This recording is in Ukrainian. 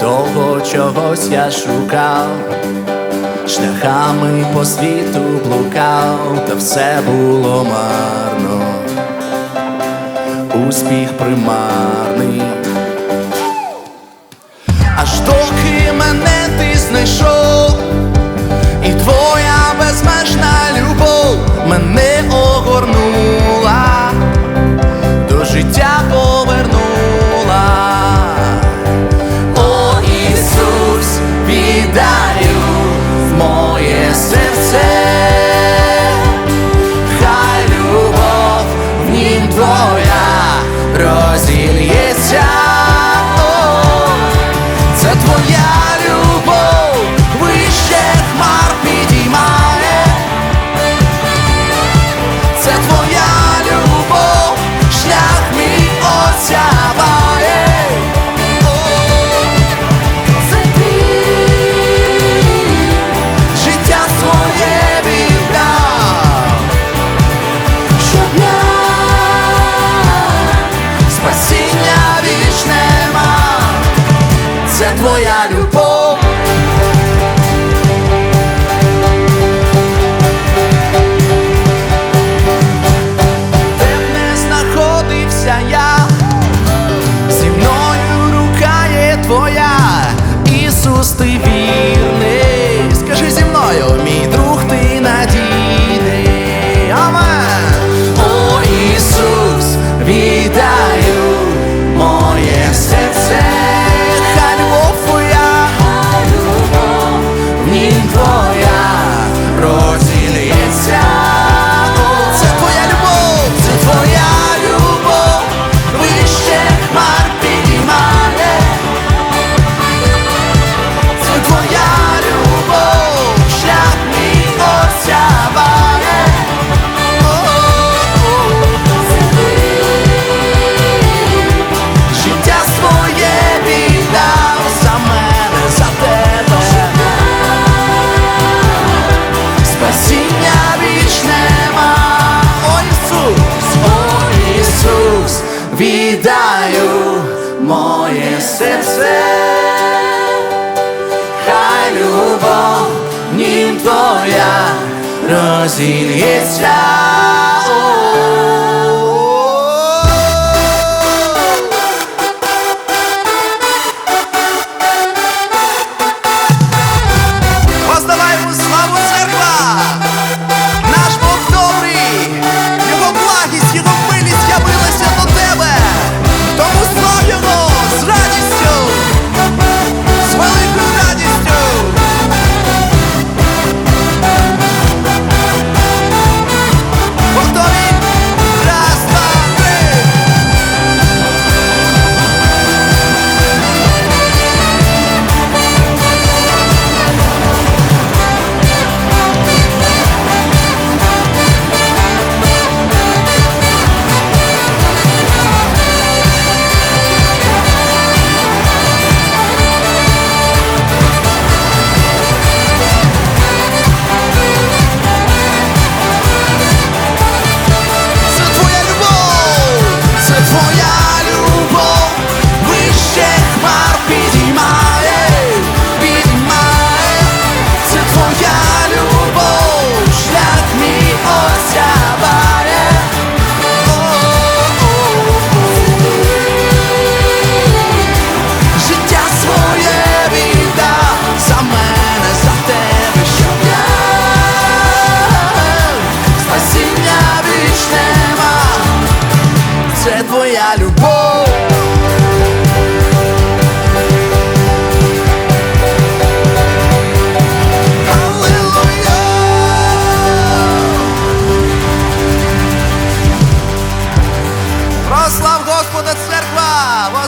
Довго чогось я шукав, шляхами по світу блукав, та все було марно, успіх примарний. шустий вік. моє серце, хай любов, нім твоя розільється. olho e alho.